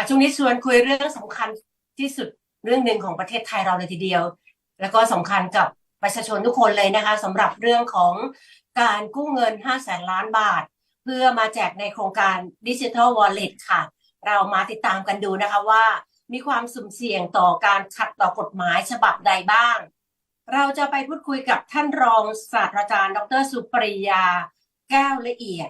ค่ะช่วงนี้ชวนคุยเรื่องสำคัญที่สุดเรื่องหนึ่งของประเทศไทยเราเลยทีเดียว แล้วก็สำคัญกับประชาชนทุกคนเลยนะคะสำหรับเรื่องของการกู้เงิน5แสนล้านบาท เพื่อมาแจกในโครงการดิจิทัลวอลเล็ตค่ะ เรามาติดตามกันดูนะคะว่า มีความสุ่มเสี่ยงต่อการขัดต่อกฎหมายฉบับใดบ้าง เราจะไปพูดคุยกับท่านรองศาสตราจารย์ ดรสุปริยา แก้วละเอียด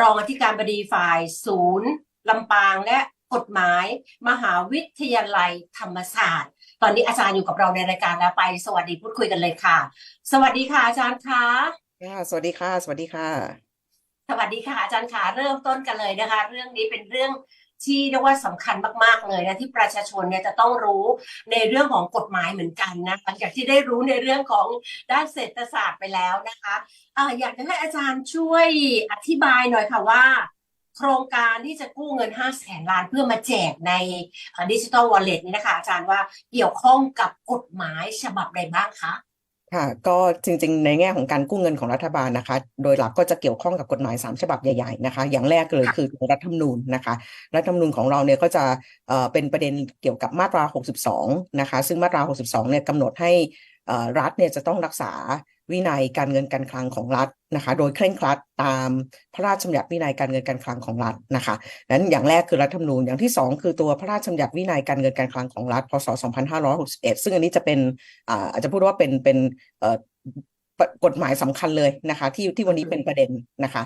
รองอธิการบดีฝ่ายศูนย์ลำปางและ กฎหมาย มหาวิทยาลัยธรรมศาสตร์ ตอนนี้อาจารย์อยู่กับเราในรายการแล้วไป สวัสดีพูดคุยกันเลยค่ะ สวัสดีค่ะอาจารย์คะค่ะสวัสดีค่ะ สวัสดีค่ะ สวัสดีค่ะ อาจารย์คะเริ่มต้นกันเลยนะคะ เรื่องนี้เป็นเรื่องที่เรียกว่าสำคัญมากๆเลยนะที่ประชาชนเนี่ยจะต้องรู้ในเรื่องของกฎหมายเหมือนกันนะหลังจากที่ได้รู้ในเรื่องของด้านเศรษฐศาสตร์ไปแล้วนะคะอ่าอยากจะให้อาจารย์ช่วยอธิบายหน่อยค่ะว่า โครงการที่จะกู้เงิน5แสนล้านเพื่อมาแจกในดิจิ t a ลวอลเล็ตนี้นะคะอาจารย์ว่าเกี่ยวข้องกับกฎหมายฉบับใดบ้างคะค่ะก็จริงๆ ในแง่ของการกู้เงินของรัฐบาลนะคะ โดยหลักก็จะเกี่ยวข้องกับกฎหมาย 3 ฉบับใหญ่ๆนะคะ อย่างแรกเลยค่ะคือรัฐธรรมนูญนะคะ รัฐธรรมนูญของเราเนี่ยก็จะเอ่อเป็นประเด็นเกี่ยวกับมาตรา 62 นะคะ ซึ่งมาตรา 62 เนี่ยกำหนดให้เอ่อ รัฐเนี่ยจะต้องรักษาวินัยการเงินการคลังของรัฐนะคะ โดยเคร่งครัดตามพระราชบัญญัติวินัยการเงินการคลังของรัฐนะคะนั้นอย่างแรกคือรัฐธรรมนูญอย่างที่สองคือตัวพระราชบัญญัติวินัยการเงินการคลังของรัฐพศ 2561 ซึ่งอันนี้จะเป็นอาจจะพูดว่าเป็นเป็นกฎหมายสำคัญเลยนะคะ ที่ที่วันนี้เป็นประเด็นนะคะ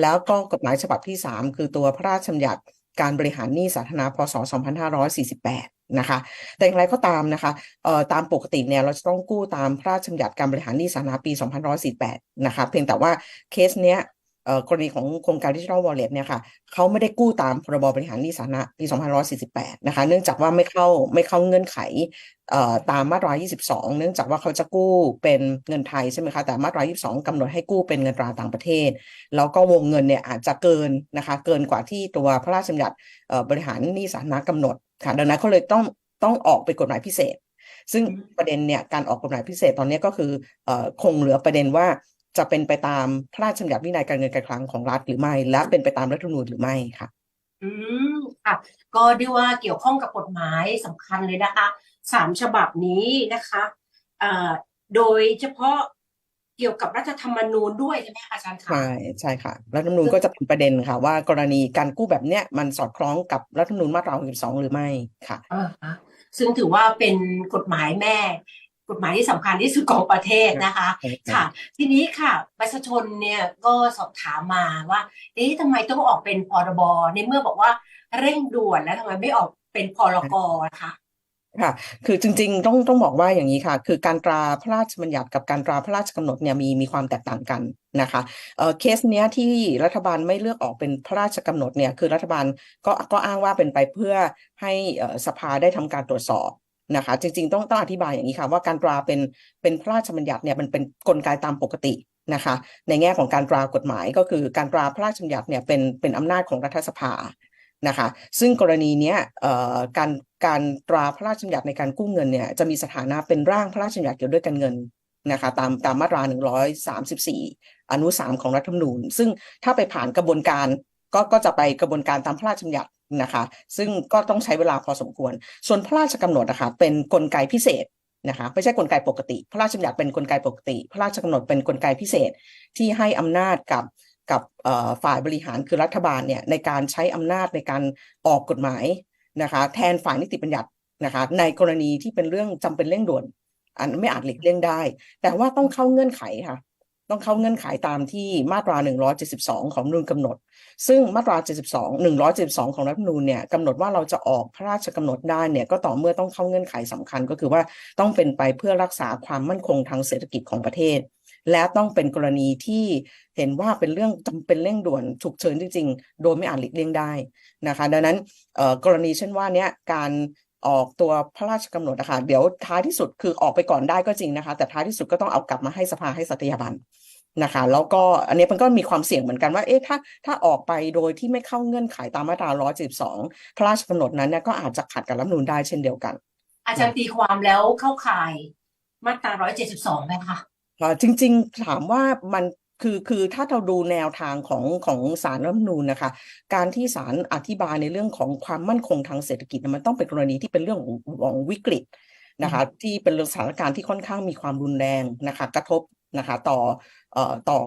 แล้วก็กฎหมายฉบับที่ 3 คือตัวพระราชบัญญัติการบริหารหนี้สาธารณะพศ 2548 นะคะ แต่อย่างไรก็ตามนะคะเอ่อตามปกติเนี่ยเราจะต้องกู้ตามพระราชบัญญัติการบริหารหนี้สาธารณะปี 2548 นะคะเพียงแต่ว่าเคสเนี้ยเอ่อกรณีของโครงการดิจิทัลวอลเล็ตเนี่ยค่ะเขาไม่ได้กู้ตามพรบบริหารหนี้สาธารณะปี 2548 นะคะ เนื่องจากว่าไม่เข้าไม่เข้าเงื่อนไขเอ่อตามมาตรา 22 เนื่องจากว่าเขาจะกู้เป็นเงินไทยใช่ไหมคะ แต่มาตรา 22กำหนดให้กู้เป็นเงินตราต่างประเทศ แล้วก็วงเงินเนี่ยอาจจะเกินนะคะ เกินกว่าที่ตัวพระราชบัญญัติเอ่อบริหารหนี้สาธารณะกำหนด ค่ะดังนั้นเขาเลยต้องต้องออกเป็นกฎหมายพิเศษ ซึ่งอืมประเด็นเนี่ยการออกกฎหมายพิเศษตอนนี้ก็คือเอ่อคงเหลือประเด็นว่าจะเป็นไปตามพระราชบัญญัติวินัยการเงินการคลังของรัฐหรือไม่ และเป็นไปตามรัฐธรรมนูญหรือไม่ค่ะ อืมค่ะ ก็เรียกว่าเกี่ยวข้องกับกฎหมายสำคัญเลยนะคะสามฉบับนี้นะคะเอ่อโดยเฉพาะ เกี่ยวกับรัฐธรรมนูญด้วยใช่ไหมคะอาจารย์คะใช่ใช่ค่ะ รัฐธรรมนูญก็จะเป็นประเด็นค่ะ ว่ากรณีการกู้แบบเนี้ยมันสอดคล้องกับรัฐธรรมนูญมาตรา62หรือไม่ค่ะอ่าฮะซึ่งถือว่าเป็นกฎหมายแม่ กฎหมายที่สำคัญที่สุดของประเทศนะคะใช่ค่ะค่ะ ทีนี้ค่ะประชาชนเนี่ยก็สอบถามมาว่าเอ๊ะทำไมต้องออกเป็นพรบในเมื่อบอกว่าเร่งด่วนแล้วทำไมไม่ออกเป็นพรกนะคะ ค่ะ คือจริงๆ ต้องต้องบอกว่าอย่างนี้ค่ะ คือการตราพระราชบัญญัติกับการตราพระราชกำหนดเนี่ยมีมีความแตกต่างกันนะคะเอ่อเคสเนี้ยที่รัฐบาลไม่เลือกออกเป็นพระราชกำหนดเนี่ยคือรัฐบาลก็ก็อ้างว่าเป็นไปเพื่อให้สภาได้ทำการตรวจสอบนะคะ จริงๆ ต้องต้องอธิบายอย่างนี้ค่ะ ว่าการตราเป็นเป็นพระราชบัญญัติเนี่ยมันเป็นกลไกตามปกตินะคะ ในแง่ของการตรากฎหมายก็คือการตราพระราชบัญญัติเนี่ยเป็นเป็นอำนาจของรัฐสภา นะคะซึ่งกรณีนี้การการตราพระราชบัญญัติในการกู้เงินเนี่ยจะมีสถานะเป็นร่างพระราชบัญญัติเกี่ยวด้วยการเงินนะคะตามตามมาตรา 134 อนุ 3 ของรัฐธรรมนูญ ซึ่งถ้าไปผ่านกระบวนการก็ก็จะไปกระบวนการตามพระราชบัญญัตินะคะซึ่งก็ต้องใช้เวลาพอสมควร ส่วนพระราชกำหนดนะคะเป็นกลไกพิเศษนะคะไม่ใช่กลไกปกติ พระราชบัญญัติเป็นกลไกปกติ พระราชกำหนดเป็นกลไกพิเศษที่ให้อำนาจกับ กับฝ่ายบริหารคือรัฐบาลเนี่ยในการใช้อำนาจในการออกกฎหมายนะคะแทนฝ่ายนิติบัญญัตินะคะในกรณีที่เป็นเรื่องจำเป็นเร่งด่วน อันไม่อาจหลีกเลี่ยงได้ แต่ว่าต้องเข้าเงื่อนไขค่ะต้องเข้าเงื่อนไขตามที่มาตรา 172 ของรัฐธรรมนูญกำหนด ซึ่งมาตรา 72 172 ของรัฐธรรมนูญเนี่ยกำหนดว่าเราจะออกพระราชกำหนดได้เนี่ยก็ต่อเมื่อต้องเข้าเงื่อนไขสำคัญก็คือว่าต้องเป็นไปเพื่อรักษาความมั่นคงทางเศรษฐกิจของประเทศ และต้องเป็นกรณีที่เห็นว่าเป็นเรื่องจำเป็นเร่งด่วนฉุกเฉินจริง ๆ โดยไม่อาจหลีกเลี่ยงได้นะคะ ดังนั้นกรณีเช่นว่าเนี้ยการออกตัวพระราชกำหนดนะคะเดี๋ยวท้ายที่สุดคือออกไปก่อนได้ก็จริงนะคะ แต่ท้ายที่สุดก็ต้องเอากลับมาให้สภาให้สัตยาบันนะคะแล้วก็อันนี้มันก็มีความเสี่ยงเหมือนกันว่าเอ๊ะถ้าถ้าออกไปโดยที่ไม่เข้าเงื่อนไขตามมาตรา 172 พระราชกำหนดนั้นเนี่ยก็อาจจะขัดกับรัฐธรรมนูญได้เช่นเดียวกัน อาจารย์ตีความแล้วเข้าข่ายมาตรา 172ไหมคะ จริง ๆ ถามว่ามันคือคือถ้าเราดูแนวทางของของศาลรัฐธรรมนูญนะคะ การที่ศาลอธิบายในเรื่องของความมั่นคงทางเศรษฐกิจเนี่ยมันต้องเป็นกรณีที่เป็นเรื่องของของวิกฤตนะคะที่เป็นสถานการณ์ที่ค่อนข้างมีความรุนแรงนะคะกระทบนะคะต่อเอ่อต่อ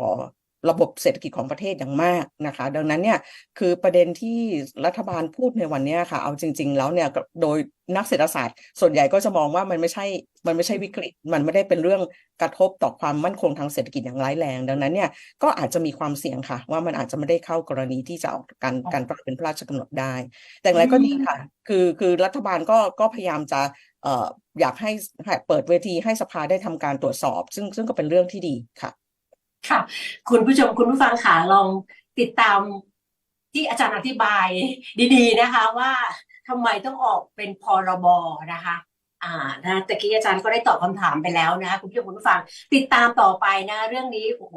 ระบบเศรษฐกิจของประเทศอย่างมากนะคะ ดังนั้นเนี่ยคือประเด็นที่รัฐบาลพูดในวันเนี้ยค่ะ เอาจริง ๆ แล้วเนี่ยก็โดยนักเศรษฐศาสตร์ ส่วนใหญ่ก็จะมองว่ามันไม่ใช่มันไม่ใช่วิกฤต มันไม่ได้เป็นเรื่องกระทบต่อความมั่นคงทางเศรษฐกิจอย่างร้ายแรง ดังนั้นเนี่ยก็อาจจะมีความเสี่ยงค่ะ ว่ามันอาจจะไม่ได้เข้ากรณีที่จะออกการการปรับเป็นพระราชกำหนดได้ แต่อย่างไรก็ดีค่ะ คือคือรัฐบาลก็ก็พยายามจะเอ่ออยากให้ให้เปิดเวทีให้สภาได้ทำการตรวจสอบ ซึ่งซึ่งก็เป็นเรื่องที่ดีค่ะ ค่ะ คุณผู้ชมคุณผู้ฟังค่ะลองติดตามที่อาจารย์อธิบายดีๆนะคะ ว่าทำไมต้องออกเป็นพรบนะคะ อ่านะตะกี้อาจารย์ก็ได้ตอบคำถามไปแล้วนะคะคุณผู้ชมคุณผู้ฟังติดตามต่อไปนะ เรื่องนี้โอ้โห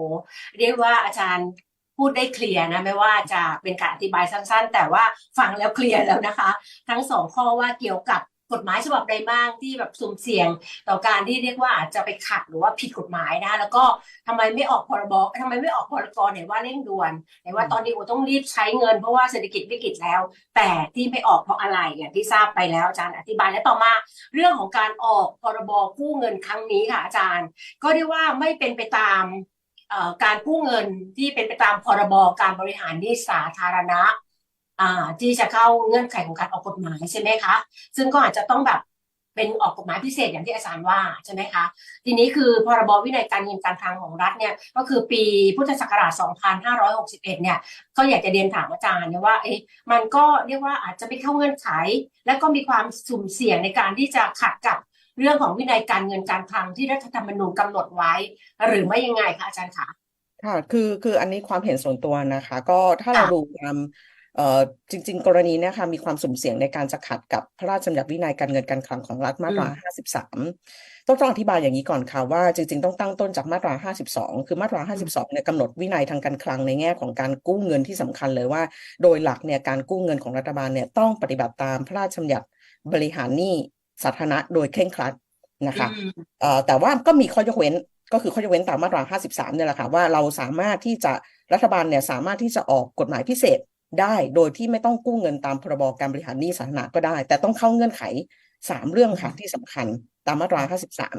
เรียกว่าอาจารย์พูดได้เคลียร์นะไม่ว่าจะเป็นการอธิบายสั้น ๆ แต่ว่าฟังแล้วเคลียร์แล้วนะคะ ทั้งสองข้อว่าเกี่ยวกับ กฎหมายฉบับใดบ้างที่แบบสุ่มเสี่ยงต่อการที่เรียกว่าอาจจะไปขัดหรือว่าผิดกฎหมายนะคะแล้วก็ทำไมไม่ออกพรบทำไมไม่ออกพรกเนี่ยว่าเร่งด่วนไหนว่าตอนนี้โอ้ต้องรีบใช้เงินเพราะว่าเศรษฐกิจวิกฤตแล้ว แต่ที่ไม่ออกเพราะอะไรอย่างที่ทราบไปแล้วอาจารย์อธิบายและต่อมาเรื่องของการออกพรบกู้เงินครั้งนี้ค่ะอาจารย์ ก็เรียกว่าไม่เป็นไปตามการกู้เงินที่เป็นไปตามพรบการบริหารหนี้สาธารณะ ที่จะเข้าเงื่อนไขของการออกกฎหมายใช่ไหมคะ ซึ่งก็อาจจะต้องแบบเป็นออกกฎหมายพิเศษอย่างที่อาจารย์ว่าใช่ไหมคะ ทีนี้คือพรบวินัยการเงินการคลังของรัฐเนี่ยก็คือปีพุทธศักราช 2561 เนี่ยก็อยากจะเรียนถามอาจารย์เนี่ยว่าเอ๊ะมันก็เรียกว่าอาจจะไม่เข้าเงื่อนไข และก็มีความสุ่มเสี่ยงในการที่จะขัดกับเรื่องของวินัยการเงินการคลังที่รัฐธรรมนูญกำหนดไว้ หรือไม่ยังไงคะอาจารย์คะค่ะคือคืออันนี้ความเห็นส่วนตัวนะคะ ก็ถ้าเราค่ะดูตามเอ่อ จริง ๆ กรณีเนี้ค่ะมีความสุ่มเสี่ยงในการจะขัดกับพระราชบัญญัติวินัยการเงินการคลังของรัฐมาตรา 53 ต้องต้องอธิบายอย่างนี้ก่อนค่ะว่าจริง ๆ ต้องตั้งต้นจากมาตรา 52 คือมาตรา 52 เนี่ยกำหนดวินัยทางการคลังในแง่ของการกู้เงินที่สำคัญเลยว่า โดยหลักเนี่ยการกู้เงินของรัฐบาลเนี่ยต้องปฏิบัติตามพระราชบัญญัติบริหารหนี้สาธารณะโดยเคร่งครัดนะคะอืมเอ่อแต่ว่าก็มีข้อยกเว้นก็คือข้อยกเว้นตามมาตรา 53 เนี่ยแหละค่ะว่าเราสามารถที่จะรัฐบาลเนี่ยสามารถที่จะออกกฎหมายพิเศษ ได้โดยที่ไม่ต้องกู้เงินตามพรบการบริหารหนี้สาธารณะก็ได้ แต่ต้องเข้าเงื่อนไข 3 เรื่องค่ะที่สำคัญตามมาตรา 53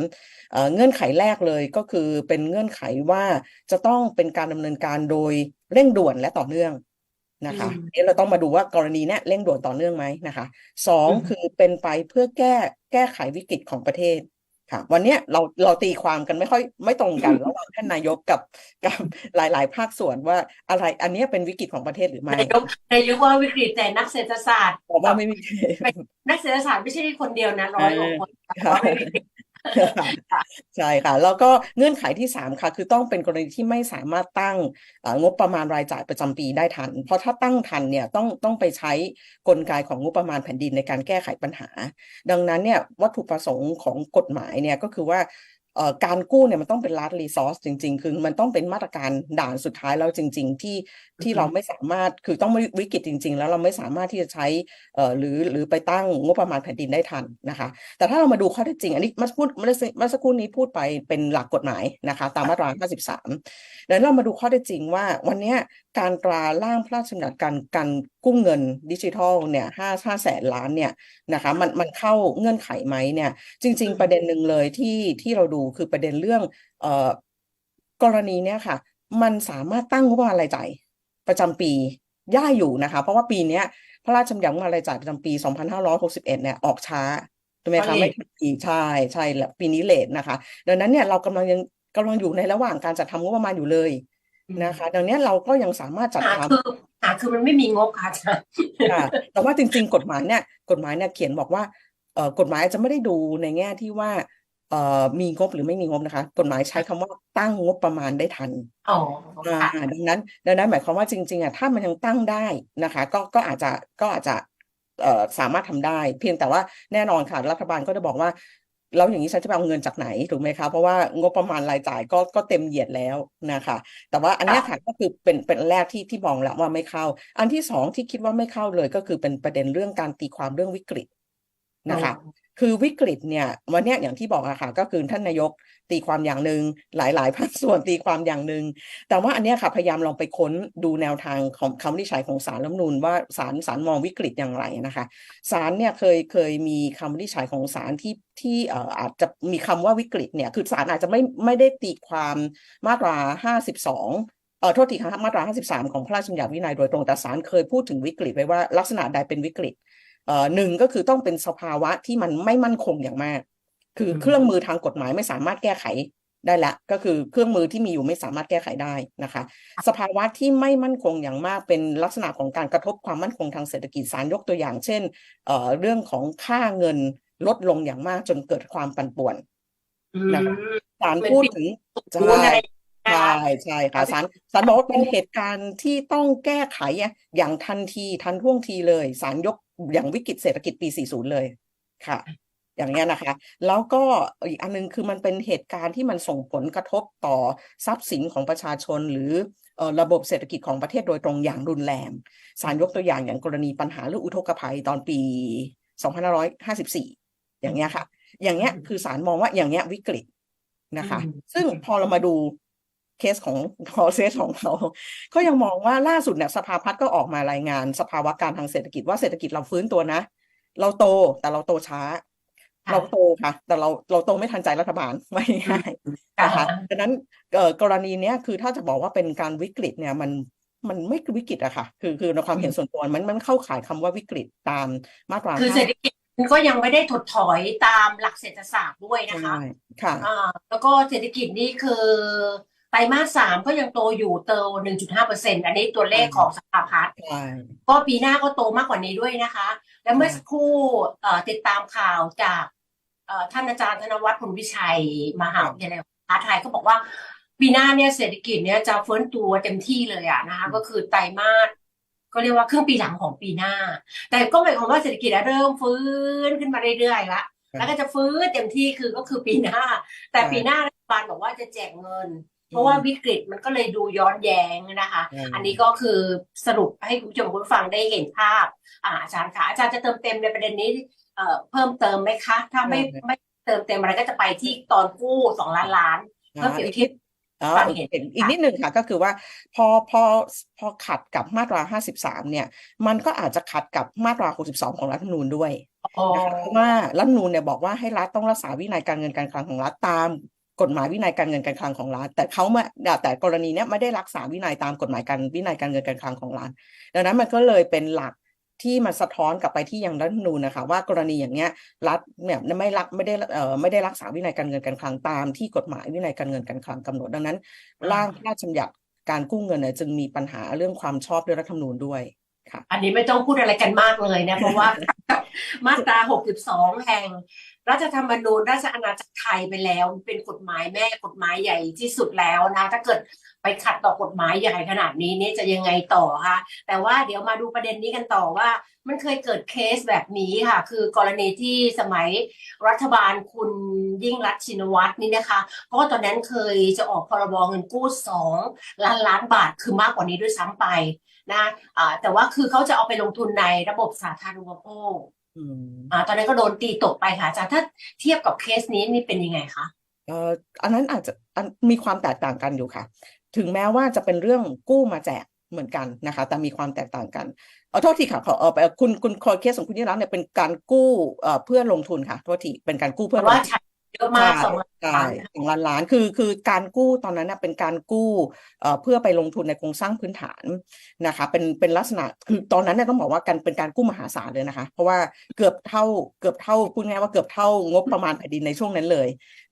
เอ่อเงื่อนไขแรกเลยก็คือเป็นเงื่อนไขว่าจะต้องเป็นการดำเนินการโดยเร่งด่วนและต่อเนื่องนะคะอืมเดี๋ยวเราต้องมาดูว่ากรณีเนี้ยเร่งด่วนต่อเนื่องไหมนะคะสองอืมคือเป็นไปเพื่อแก้แก้ไขวิกฤตของประเทศ ค่ะ วันเนี้ยเราเราตีความกันไม่ค่อยไม่ตรงกันระหว่างท่านนายกกับกับหลาย ๆ ภาคส่วนว่าอะไรอันเนี้ยเป็นวิกฤตของประเทศหรือไม่นายกนายกว่าวิกฤตแต่นักเศรษฐศาสตร์บอกว่าไม่มีนักเศรษฐศาสตร์ไม่ใช่คนเดียวนะร้อยกว่าคน แต่ค่ะใช่ค่ะ แล้วก็เงื่อนไขที่สามค่ะ คือต้องเป็นกรณีที่ไม่สามารถตั้งงบประมาณรายจ่ายประจำปีได้ทัน เพราะถ้าตั้งทันเนี่ยต้องต้องไปใช้กลไกของงบประมาณแผ่นดินในการแก้ไขปัญหา ดังนั้นเนี่ยวัตถุประสงค์ของกฎหมายเนี่ยก็คือว่า การกู้เนี่ยมันต้องเป็น last resource จริง ๆ คือมันต้องเป็นมาตรการด่านสุดท้ายแล้วจริง ๆ ที่ที่เราไม่สามารถคือต้องวิกฤตจริง ๆ แล้วเราไม่สามารถที่จะใช้เอ่อหรือหรือไปตั้งงบประมาณแผ่นดินได้ทันนะคะ แต่ถ้าเรามาดูข้อเท็จจริง อันนี้เมื่อพูดเมื่อสักเมื่อสักครู่นี้พูดไปเป็นหลักกฎหมายนะคะตามมาตรา 53แล้วเรามาดูข้อเท็จจริงว่าวันเนี้ยการตราร่างพระราชบัญญัติการการกู้เงินดิจิทัลเนี่ยห้าห้าแสนล้านเนี่ยนะคะมันมันเข้าเงื่อนไขไหมเนี่ยจริง ๆ ประเด็นหนึ่งเลยที่ที่เราดูคือประเด็นเรื่องเอ่อกรณีเนี่ยค่ะ มันสามารถตั้งงบประมาณรายจ่ายประจำปีได้อยู่นะคะ เพราะว่าปีเนี้ย พระราชบัญญัติงบประมาณรายจ่ายประจำปี 2561 เนี่ยออกช้าถูกไหมก็คะเลไม่ททันทีใช่ใช่แล้วปีนี้เลทนะคะ ดังนั้นเนี่ยเรากำลังยังกำลังอยู่ในระหว่างการจัดทำงบประมาณอยู่เลยนะคะ ดังนี้เราก็ยังสามารถจัดหาทำคือหาคือมันไม่มีงบค่ะอาจารย์ค่ะแต่ว่าจริง ๆ กฎหมายเนี่ย กฎหมายเนี่ยเขียนบอกว่าเอ่อกฎหมายอาจจะไม่ได้ดูในแง่ที่ว่าเอ่อ มีงบหรือไม่มีงบนะคะ กฎหมายใช้คำว่าตั้งงบประมาณได้ทันอ๋ออ่าค่ะดังนั้นดังนั้นหมายความว่าจริงๆอะถ้ามันยังตั้งได้นะคะ ก็ก็อาจจะก็อาจจะเอ่อสามารถทำได้ เพียงแต่ว่าแน่นอนค่ะรัฐบาลก็จะบอกว่าแล้วอย่างนี้ฉันจะไปเอาเงินจากไหนถูกไหมคะเพราะว่างบประมาณรายจ่ายก็ก็เต็มเหยียดแล้วนะคะ แต่ว่าอันเนี้ยค่ะก็คือเป็นเป็นอันแรกที่ที่มองแล้วว่าไม่เข้า อันที่สองที่คิดว่าไม่เข้าเลยก็คือเป็นประเด็นเรื่องการตีความเรื่องวิกฤตนะคะ คือวิกฤตเนี่ยวันนี้อย่างที่บอกอะค่ะก็คือท่านนายกตีความอย่างหนึ่งหลาย ๆ ภาคส่วนตีความอย่างหนึ่งแต่ว่าอันนี้ค่ะพยายามลองไปค้นดูแนวทางของคำวินิจฉัยของศาลรัฐมนูญว่าศาลศาลมองวิกฤตอย่างไรนะคะศาลเนี่ยเคยเคยมีคำวินิจฉัยของศาลที่ที่เอ่ออาจจะมีคำว่าวิกฤตเนี่ยคือศาลอาจจะไม่ไม่ได้ตีความมาตราห้าสิบสองเอ่อโทษทีครับมาตรา 53 ของพระราชบัญญัติวินัยโดยตรงแต่ศาลเคยพูดถึงวิกฤตไว้ว่าลักษณะใดเป็นวิกฤต หนึ่งก็คือต้องเป็นสภาวะที่มันไม่มั่นคงอย่างมาก คืออืมเครื่องมือทางกฎหมายไม่สามารถแก้ไขได้ละก็คือเครื่องมือที่มีอยู่ไม่สามารถแก้ไขได้นะคะ สภาวะที่ไม่มั่นคงอย่างมากเป็นลักษณะของการกระทบความมั่นคงทางเศรษฐกิจศาลยกตัวอย่าง เช่นเอ่อเรื่องของค่าเงินลดลงอย่างมากจนเกิดความปั่นป่วนอืนะคะมศาลเหมือนพูดปีถึงศูนย์อะไรนะใช่ คะใช่ค่ะศาลศาลบอกว่าเป็นเหตุการณ์ที่ต้องแก้ไขอย่างทันทีทันท่วงทีเลยศาลยกอย่างวิกฤตเศรษฐกิจปี 40 เลยค่ะ อย่างเงี้ยนะคะ แล้วก็อีกอันนึงคือมันเป็นเหตุการณ์ที่มันส่งผลกระทบต่อทรัพย์สินของประชาชนหรือเอ่อระบบเศรษฐกิจของประเทศโดยตรงอย่างรุนแรงศาลยกตัวอย่างอย่างกรณีปัญหาเรื่องอุทกภัยตอนปี 2554 อย่างเงี้ยค่ะ อย่างเงี้ยคือศาลมองว่าอย่างเงี้ยวิกฤตนะคะอืมซึ่งพอเรามาดู เคสของคอเซสของเขา ก็ยังมองว่าล่าสุดเนี่ยสภาพัฒน์ก็ออกมารายงานสภาวะการทางเศรษฐกิจว่าเศรษฐกิจเราฟื้นตัวนะ เราโตแต่เราโตช้าค่ะเราโตค่ะ แต่เราเราโตไม่ทันใจรัฐบาลไม่ง่ายค่ะนะคะดังนั้นเอ่อกรณีเนี้ยคือถ้าจะบอกว่าเป็นการวิกฤตเนี่ยมันมันไม่วิกฤตอะค่ะ คือคือในความเห็นส่วนตัวมันมันเข้าข่ายคำว่าวิกฤตตามมาตราคือห้าเศรษฐกิจมันก็ยังไม่ได้ถดถอยตามหลักเศรษฐศาสตร์ด้วยนะคะใช่ค่ะอ่าแล้วก็เศรษฐกิจนี่คือ ไตรมาสสามก็ยังโตอยู่เติมหนึ่งจุดห้าเปอร์เซ็นต์อันนี้ตัวเลขของสภาพัฒน์ใช่ก็ปีหน้าก็โตมากกว่านี้ด้วยนะคะ แล้วเมื่อสักครู่เอ่อติดตามข่าวจากเอ่อท่านอาจารย์ธนวัฒน์พลวิชัยมหาวิทยาลัยมหาไทยก็บอกว่า ปีหน้าเนี่ยเศรษฐกิจเนี่ยจะฟื้นตัวเต็มที่เลยอะนะคะ ก็คือไตรมาสก็เรียกว่าครึ่งปีหลังของปีหน้า แต่ก็หมายความว่าเศรษฐกิจอะเริ่มฟื้นขึ้นมาเรื่อยๆละแล้วก็จะฟื้นเต็มที่คือก็คือปีหน้า แต่ปีหน้ารัฐบาลบอกว่าจะแจกเงิน เพราะว่าวิกฤตมันก็เลยดูย้อนแย้งนะคะอืมอันนี้ก็คือสรุปให้คุณผู้ชมคุณผู้ฟังได้เห็นภาพอ่าอาจารย์คะอาจารย์จะเติมเต็มในประเด็นนี้เอ่อเพิ่มเติมไหมคะ ถ้าไม่ได้ไม่เติมเต็มอะไรก็จะไปที่ตอนกู้สองล้านล้านเพื่อเปรียบเทียบอ๋อความอีกเห็นอีกอีกค่ะนิดหนึ่งค่ะก็คือว่าพอพอพอขัดกับมาตรา 53 เนี่ย มันก็อาจจะขัดกับมาตรา 62 ของรัฐธรรมนูญด้วยอ๋อนะคะเพราะว่ารัฐธรรมนูญเนี่ยบอกว่าให้รัฐต้องรักษาวินัยการเงินการคลังของรัฐตาม กฎหมายวินัยการเงินการคลังของรัฐแต่เขาไม่แต่กรณีเนี้ยไม่ได้รักษาวินัยตามกฎหมายการวินัยการเงินการคลังของรัฐดังนั้นมันก็เลยเป็นหลักที่มันสะท้อนกลับไปที่ยังรัฐธรรมนูญนะคะว่ากรณีอย่างเงี้ยรัฐเนี่ยไม่รักไม่ได้เอ่อไม่ได้รักษาวินัยการเงินการคลังตามที่กฎหมายวินัยการเงินการคลังกำหนด ดังนั้น ร่างพระราชบัญญัติการกู้เงินเนี่ยจึงมีปัญหาเรื่องความชอบด้วยรัฐธรรมนูญด้วยค่ะ อันนี้ไม่ต้องพูดอะไรกันมากเลยนะเพราะว่า มาตรา 62 แห่ง รัฐธรรมนูญราชอาณาจักรไทยไปแล้ว เป็นกฎหมายแม่กฎหมายใหญ่ที่สุดแล้วนะถ้าเกิดไปขัดต่อกฎหมายใหญ่ขนาดนี้เนี่ยจะยังไงต่อคะแต่ว่าเดี๋ยวมาดูประเด็นนี้กันต่อว่า มันเคยเกิดเคสแบบนี้ค่ะ คือกรณีที่สมัยรัฐบาลคุณยิ่งรักชินวัตรนี่นะคะเพราะว่าตอนนั้นเคยจะออกพรบเงินกู้สองล้านล้านบาทคือมากกว่านี้ด้วยซ้ำไป นะอ่าแต่ว่าคือเขาจะเอาไปลงทุนในระบบสาธารณูปโภคอืมอ่าตอนนั้นก็โดนตีตกไปค่ะอาจารย์ถ้าเทียบกับเคสนี้นี่เป็นยังไงคะเอ่ออันนั้นอาจจะอันมีความแตกต่างกันอยู่ค่ะ ถึงแม้ว่าจะเป็นเรื่องกู้มาแจกเหมือนกันนะคะ แต่มีความแตกต่างกันเออโทษทีค่ะขอเออเอ่อคุณคุณคอเคสของคุณยิ่งรักษณ์เนี่ยเป็นการกู้เอ่อเพื่อลงทุนค่ะโทษทีเป็นการกู้เพื่แต่อลงว่าทุนใช้ เยอะมากสองล้านใช่ล้านสองล้านล้านคือคือการกู้ตอนนั้นน่ะเป็นการกู้เอ่อเพื่อไปลงทุนในโครงสร้างพื้นฐานนะคะเป็นเป็นลักษณะคือตอนนั้นเนี่ยต้องบอกว่ากันเป็นการกู้มหาศาลเลยนะคะ เพราะว่าเกือบเท่าเกือบเท่าพูดง่ายๆว่าเกือบเท่างบประมาณแผ่นดินในช่วงนั้นเลย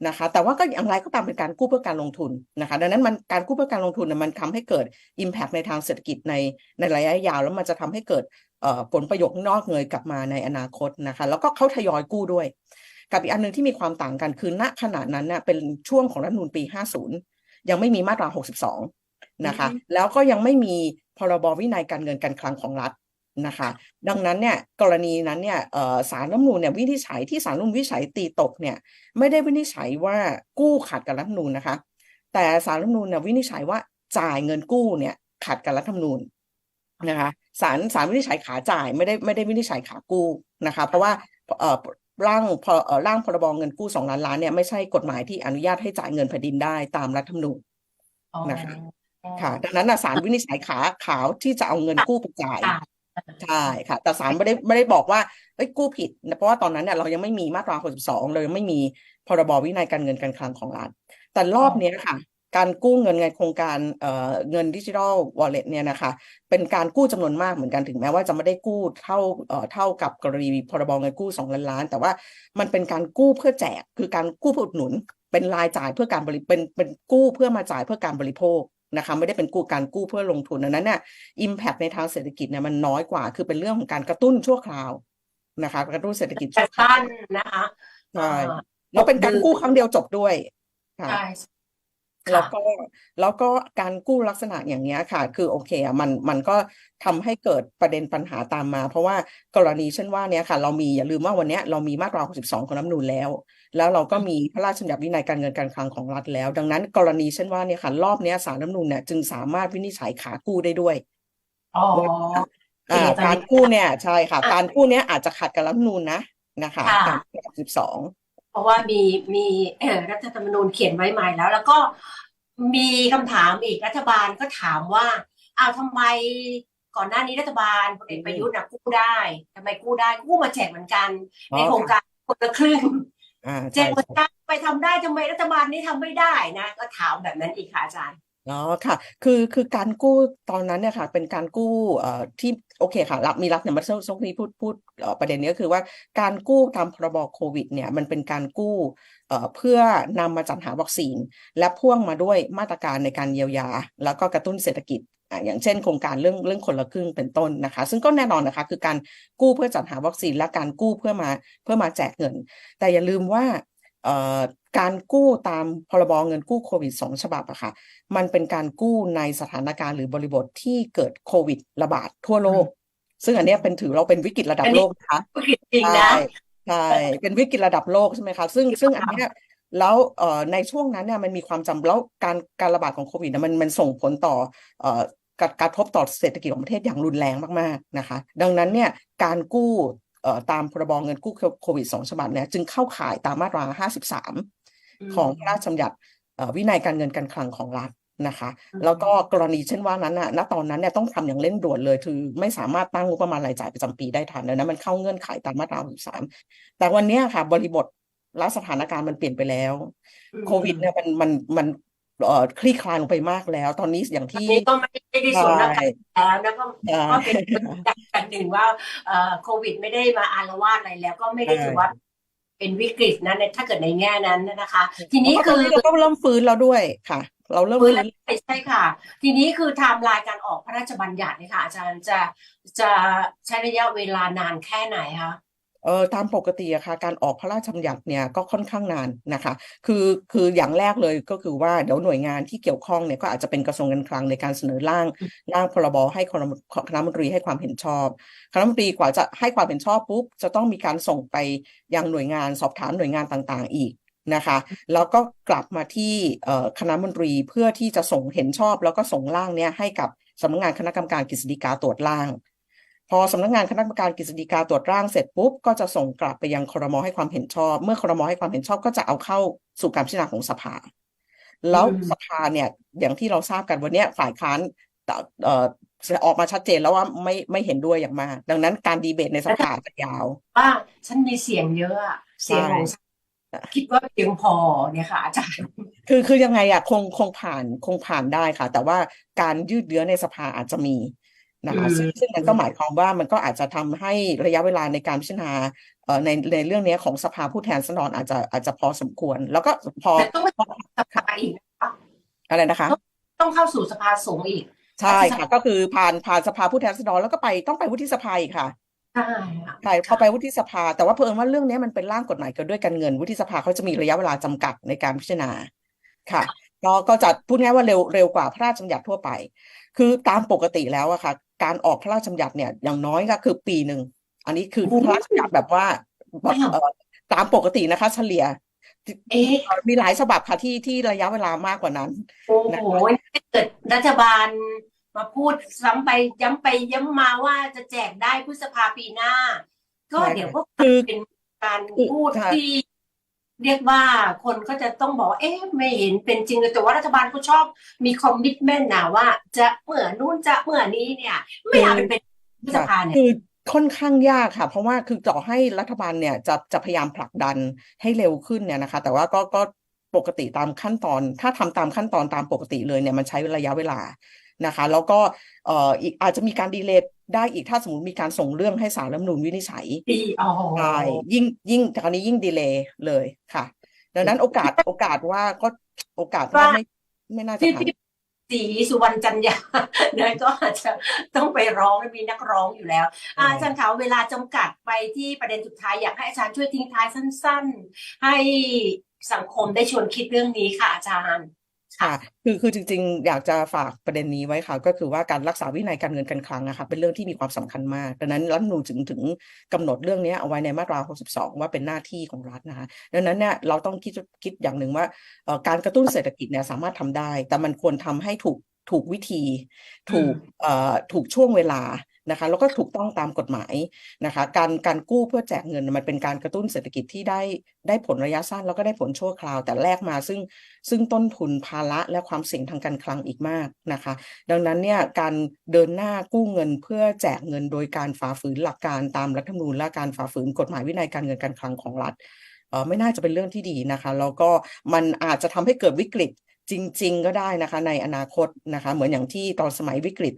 นะคะ แต่ว่าก็อย่างไรก็ตามเป็นการกู้เพื่อการลงทุนนะคะ ดังนั้นมันการกู้เพื่อการลงทุนน่ะมันทำให้เกิด Impact ในทางเศรษฐกิจในในระยะยาว แล้วมันจะทำให้เกิดเอ่อผลประโยชน์นอกเงยกลับมาในอนาคตนะคะ แล้วก็เขาทยอยกู้ด้วย กับอีกอันหนึงที่มีความต่างกันคือณขณะนั้นเนี่ยเป็นช่วงของรัฐธรรมนูญปี 50 ยังไม่มีมาตรา 62 นะคะ แล้วก็ยังไม่มีพรบวินัยการเงินการคลังของรัฐนะคะ ดังนั้นเนี่ยกรณีนั้นเนี่ยเอ่อศาลรัฐธรรมนูญเนี่ยวินิจฉัยที่ศาลรัฐธรรมนูญวินิจฉัยตีตกเนี่ยไม่ได้วินิจฉัยว่ากู้ขัดกับรัฐธรรมนูญนะคะ แต่ศาลรัฐธรรมนูญเนี่ยวินิจฉัยว่าจ่ายเงินกู้เนี่ยขัดกับรัฐธรรมนูญนะคะศาลศาลวินิจฉัยขาจ่ายไม่ได้ไม่ได้วินิจฉัยขากู้นะคะ เพราะว่าเอ่อ ร่างพอเอ่อร่างพรบเงินกู้สองล้านล้านเนี่ยไม่ใช่กฎหมายที่อนุญาตให้จ่ายเงินแผ่นดินได้ตามรัฐธรรมนูญอ๋อนะคะค่ะดังนั้นน่ะศาลวินิจฉัยขาขาวที่จะเอาเงินกู้ไปจ่ายค่ะใช่ค่ะ แต่ศาลไม่ได้ไม่ได้บอกว่าเอ้ยกู้ผิดนะเพราะว่าตอนนั้นเนี่ยเรายังไม่มีมาตรา62เลยไม่มีพรบวินัยการเงินการคลังของรัฐแต่รอบเนี้ยค่ะ การกู้เงินในโครงการเอ่อเงินดิจิทัลวอลเล็ตเนี่ยนะคะเป็นการกู้จำนวนมากเหมือนกันถึงแม้ว่าจะไม่ได้กู้เท่าเอ่อเท่ากับกรณีพรบเงินกู้สองล้านล้าน แต่ว่ามันเป็นการกู้เพื่อแจกคือการกู้เพื่ออุดหนุน เป็นรายจ่ายเพื่อการบริเป็นเป็นกู้เพื่อมาจ่ายเพื่อการบริโภคนะคะไม่ได้เป็นกู้การกู้เพื่อลงทุนดังนั้นเนี่ย impact ในทางเศรษฐกิจเนี่ยมันน้อยกว่า คือเป็นเรื่องของการกระตุ้นชั่วคราวนะคะกระตุ้นเศรษฐกิจชั่วคราสั้วนนะคะใช่อ่าแล้วเป็นการกู้ครั้งเดียวจบด้วยค่ะใช่ แล้วค่ะก็แล้วก็การกู้ลักษณะอย่างเงี้ยค่ะ คือโอเคอะมันมันก็ทำให้เกิดประเด็นปัญหาตามมา เพราะว่ากรณีเช่นว่าเนี้ยค่ะ เรามีอย่าลืมว่าวันเนี้ยเรามีมาตรา62ของรัฐธรรมนูญแล้ว แล้วเราก็มีพระราชบัญญัติวินัยการเงินการคลังของรัฐแล้ว ดังนั้นกรณีเช่นว่าเนี่ยค่ะรอบเนี้ยศาลรัฐธรรมนูญเนี่ยจึงสามารถวินิจฉัยขากู้ได้ด้วยอ๋ออ่าโอเคตอนนี้การกู้เนี่ยใช่ค่ะอะ การกู้เนี่ยอาจจะขัดกับรัฐธรรมนูญนะนะคะค่ะตามมาตรา12 เพราะว่ามีมีเอ่อรัฐธรรมนูญเขียนไว้ใหม่แล้ว แล้วก็มีคำถามอีกรัฐบาลก็ถามว่าอ้าวทำไมก่อนหน้านี้รัฐบาลพลเอกประยุทธ์นะกู้ได้ทำไมกู้ได้กู้มาแจกเหมือนกันอ๋อในโครงการคนละครึ่งอ่าแจใช่กเหมือนกันไปทำได้ทำไมรัฐบาลนี้ทำไม่ได้นะ ก็ถามแบบนั้นอีกค่ะอาจารย์อ๋อค่ะ คือคือการกู้ตอนนั้นเนี่ยค่ะ เป็นการกู้เอ่อที่ โอเคค่ะรับมีรับเนี่ยมาช่วงนี้พูดพูดประเด็นนี้ก็คือว่าการกู้ตามพรบโควิดเนี่ยมันเป็นการกู้เพื่อนำมาจัดหาวัคซีน และพ่วงมาด้วยมาตรการในการเยียวยา แล้วก็กระตุ้นเศรษฐกิจอย่างเช่นโครงการเรื่องเรื่องคนละครึ่งเป็นต้นนะคะ ซึ่งก็แน่นอนนะคะคือการกู้เพื่อจัดหาวัคซีนและการกู้เพื่อมาเพื่อมาแจกเงิน แต่อย่าลืมว่า การกู้ตามพรบเงินกู้โควิดสองฉบับอะค่ะมันเป็นการกู้ในสถานการณ์หรือบริบทที่เกิดโควิดระบาดทั่วโลก ซึ่งอันเนี้ยเป็นถือเราเป็นวิกฤตระดับอันนี้โลกนะคะก็คือจริงนะใช่ใช่เป็นวิกฤตระดับโลกใช่ไหมคะซึ่งซึ่งอันเนี้ยแล้วเอ่อในช่วงนั้นเนี่ยมันมีความจำแล้วการการระบาดของโควิดเนี่ยมันมันส่งผลต่อเอ่อการกระทบต่อเศรษฐกิจของประเทศอย่างรุนแรงมากๆนะคะ ดังนั้นเนี่ยการกู้เอ่อ ตามพรบเงินกู้โควิดสองฉบับเนี่ยจึงเข้าข่ายตามมาตรา 53 ของพระราชบัญญัติเอ่อวินัยการเงินการคลังของรัฐนะคะอืมแล้วก็กรณีเช่นว่านั้นน่ะณตอนนั้นเนี่ยต้องทำอย่างเร่งด่วนเลย คือไม่สามารถตั้งงบประมาณรายจ่ายประจำปีได้ทันดังนั้นมันเข้าเงื่อนไขตามมาตรา 63 แต่วันเนี้ยค่ะ บริบทและสถานการณ์มันเปลี่ยนไปแล้ว โควิดเนี่ยมันมันมันเอ่อ คลี่คลายลงไปมากแล้ว ตอนนี้อย่างอันที่นี้ก็ไม่ได้สวมหน้ากากแล้วนะก็ใช่ก็เป็นจากกันหนึ่งว่าเอ่อโควิดไม่ได้มาอาละวาดอะไรแล้วก็ไม่ได้ใช่ถือว่าเป็นวิกฤตนะในถ้าเกิดในแง่นั้นนะคะ ทีนี้เพราะว่าตคือนอนี้เราก็เริ่มฟื้นแล้วด้วยค่ะ เราเริ่มฟื้นฟื้แล้วนใช่ค่ะ ทีนี้คือไทม์ไลน์การออกพระราชบัญญัติเนี่ยค่ะอาจารย์จะจะใช้ระยะเวลานานแค่ไหนคะ เออตามปกติอะค่ะการออกพระราชบัญญัติเนี่ยก็ค่อนข้างนานนะคะ คือคืออย่างแรกเลยก็คือว่าเดี๋ยวหน่วยงานที่เกี่ยวข้องเนี่ยก็อาจจะเป็นกระทรวงการคลังในการเสนอร่างร่างพรบให้คณะคณะมนตรีให้ความเห็นชอบคณะมนตรีกว่าจะให้ความเห็นชอบปุ๊บจะต้องมีการส่งไปยังหน่วยงานสอบถามหน่วยงานต่างๆ อีกนะคะแล้วก็กลับมาที่เอ่อคณะมนตรีเพื่อที่จะส่งเห็นชอบ แล้วก็ส่งร่างเนี้ยให้กับสำนักงานคณะกรรมการกฤษฎีกาตรวจร่าง พอสำนักงานคณะกรรมการกฤษฎีกาตรวจร่างเสร็จปุ๊บก็จะส่งกลับไปยังครมให้ความเห็นชอบ เมื่อครมให้ความเห็นชอบก็จะเอาเข้าสู่การพิจารณาของสภา แล้วอืมสภาเนี่ยอย่างที่เราทราบกันวันเนี้ยฝ่ายค้านเอ่อออกมาชัดเจนแล้วว่าไม่ไม่เห็นด้วยอย่างมาก ดังนั้นการดีเบตในสภาจะยาวว่าฉันมีเสียงเยอะอะเสียงของฉันใช่คิดว่าเพียงพอเนี่ยค่ะอาจารย์คือคือยังไงอะคงคงผ่านคงผ่านได้ค่ะ แต่ว่าการยืดเยื้อในสภาอาจจะมี นะคะซึ่งซึ่งมันก็หมายความว่ามันก็อาจจะทำให้ระยะเวลาในการพิจารณาเอ่อในในเรื่องเนี้ยของสภาผู้แทนราษฎรอาจจะอาจจะพอสมควร แล้วก็พอแต่ต้องไปสภาอีกนะคะอะไรนะคะ ต้องเข้าสู่สภาสูงอีก ใช่ค่ะ ก็คือผ่านผ่านสภาผู้แทนราษฎรแล้วก็ไปต้องไปวุฒิสภาอีกค่ะใช่ค่ะใช่พอไปวุฒิสภา แต่ว่าเพิ่มว่าเรื่องเนี้ยมันเป็นร่างกฎหมายเกี่ยวด้วยการเงินวุฒิสภาเขาจะมีระยะเวลาจำกัดในการพิจารณาค่ะก็ก็จะพูดง่ายว่าเร็วเร็วกว่าพระราชบัญญัติทั่วไป คือตามปกติแล้วอะค่ะ การออกพระราชบัญญัติเนี่ยอย่างน้อยก็คือปีหนึ่ง อันนี้คือพระราชบัญญัติแบบว่าแบบเอ่อตามปกตินะคะ เฉลี่ยเอ๊ะมีหลายฉบับค่ะที่ที่ระยะเวลามากกว่านั้น โอ้โหถ้าเกิดรัฐบาลมาพูดซ้ำไปย้ำไปย้ำมาว่าจะแจกได้พฤษภาปีหน้า ก็ใช่เดี๋ยวก็คือเป็นการคือพูดค่ะที่ เรียกว่าคนก็จะต้องบอกเอ๊ะไม่เห็นเป็นจริงเลยแต่ว่ารัฐบาลก็ชอบมีคอมมิ t เมนต์นะว่า จะเมื่อนู่นจะเมื่อนี้เนี่ย ไม่อยากเป็นเป็นพฤษภาเนี่ยคือค่อนข้างยากค่ะ เพราะว่าคือต่อให้รัฐบาลเนี่ยจะจะพยายามผลักดันให้เร็วขึ้นเนี่ยนะคะ แต่ว่าก็ก็ปกติตามขั้นตอน ถ้าทำตามขั้นตอนตามปกติเลยเนี่ยมันใช้ระยะเวลา นะคะ แล้วก็เอ่ออีกอาจจะมีการดีเลย์ได้อีกถ้าสมมติมีการส่งเรื่องให้ศาลรัฐธรรมนูญวินิจฉัยดีอ๋อใช่ยิ่งยิ่งตอนนี้ยิ่งดีเลย์เลยค่ะ ดังนั้นโอกาสโอกาสว่าก็โอกาสว่าไม่ไม่น่าจะที่ทันที่สีสุวรรณจันยาเนี่ยก็อาจจะต้องไปร้องและมีนักร้องอยู่แล้วอ่าอาจารย์คะเวลาจำกัดไปที่ประเด็นสุดท้ายอยากให้อาจารย์ช่วยทิ้งท้ายสั้น ๆ ให้สังคมได้ชวนคิดเรื่องนี้ค่ะอาจารย์ ค่ะ คือคือจริง ๆ อยากจะฝากประเด็นนี้ไว้ค่ะ ก็คือว่าการรักษาวินัยการเงินการคลังนะคะเป็นเรื่องที่มีความสำคัญมากดังนั้นรัฐนูถึงถึงกำหนดเรื่องนี้เอาไว้ในมาตรา 62 ว่าเป็นหน้าที่ของรัฐนะคะดังนั้นเนี่ยเราต้องคิดคิดอย่างหนึ่งว่าการกระตุ้นเศรษฐกิจเนี่ยสามารถทำได้ แต่มันควรทำให้ถูกถูกวิธีถูกเอ่อถูกช่วงเวลา นะคะ แล้วก็ถูกต้องตามกฎหมายนะคะ การการกู้เพื่อแจกเงินมันเป็นการกระตุ้นเศรษฐกิจที่ได้ได้ผลระยะสั้นแล้วก็ได้ผลชั่วคราว แต่แลกมาซึ่งซึ่งต้นทุนภาระและความเสี่ยงทางการคลังอีกมากนะคะ ดังนั้นเนี่ยการเดินหน้ากู้เงินเพื่อแจกเงินโดยการฝ่าฝืนหลักการตามรัฐธรรมนูญและการฝ่าฝืนกฎหมายวินัยการเงินการคลังของรัฐไม่น่าจะเป็นเรื่องที่ดีนะคะ แล้วก็มันอาจจะทำให้เกิดวิกฤต จริง ๆ ก็ได้นะคะในอนาคตนะคะเหมือนอย่างที่ตอนสมัยวิกฤต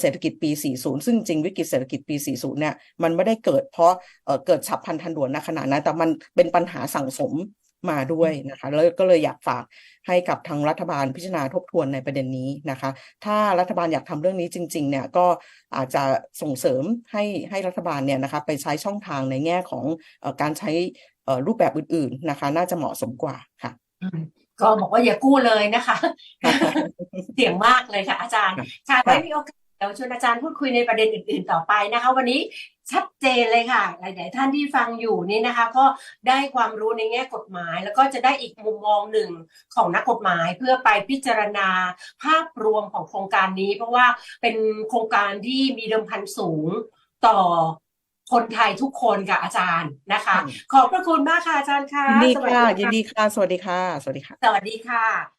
เศรษฐกิจปี 40 ซึ่งจริงวิกฤตเศรษฐกิจปี 40 เนี่ยมันไม่ได้เกิดเพราะเกิดฉับพลันทันด่วนณขณะนั้นแต่มันเป็นปัญหาสั่งสมมาด้วยนะคะแล้วก็เลยอยากฝากให้กับทางรัฐบาลพิจารณาทบทวนในประเด็นนี้นะคะ ถ้ารัฐบาลอยากทำเรื่องนี้จริงๆเนี่ยก็อาจจะส่งเสริมให้ให้รัฐบาลเนี่ยนะคะไปใช้ช่องทางในแง่ของการใช้รูปแบบอื่นๆนะคะ น่าจะเหมาะสมกว่าค่ะ ก็บอกว่าอย่ากู้เลยนะคะ เสี่ยงมากเลยค่ะ อาจารย์ครับค่ะไว้มีโอกาสเดี๋ยวชวนอาจารย์พูดคุยในประเด็นอื่น ๆ ต่อไปนะคะ วันนี้ชัดเจนเลยค่ะ หลาย ๆ ท่านที่ฟังอยู่นี่นะคะ ก็ได้ความรู้ในแง่กฎหมาย แล้วก็จะได้อีกมุมมองหนึ่งของนักกฎหมายเพื่อไปพิจารณาภาพรวมของโครงการนี้ เพราะว่าเป็นโครงการที่มีเดิมพันสูงต่อ คนไทยทุกคนค่ะอาจารย์นะคะ ขอบพระคุณมากค่ะอาจารย์ค่ะยินดีสวัสค่ะดียินดีค่ะ สวัสดีค่ะ สวัสดีค่ะ สวัสดีค่ะ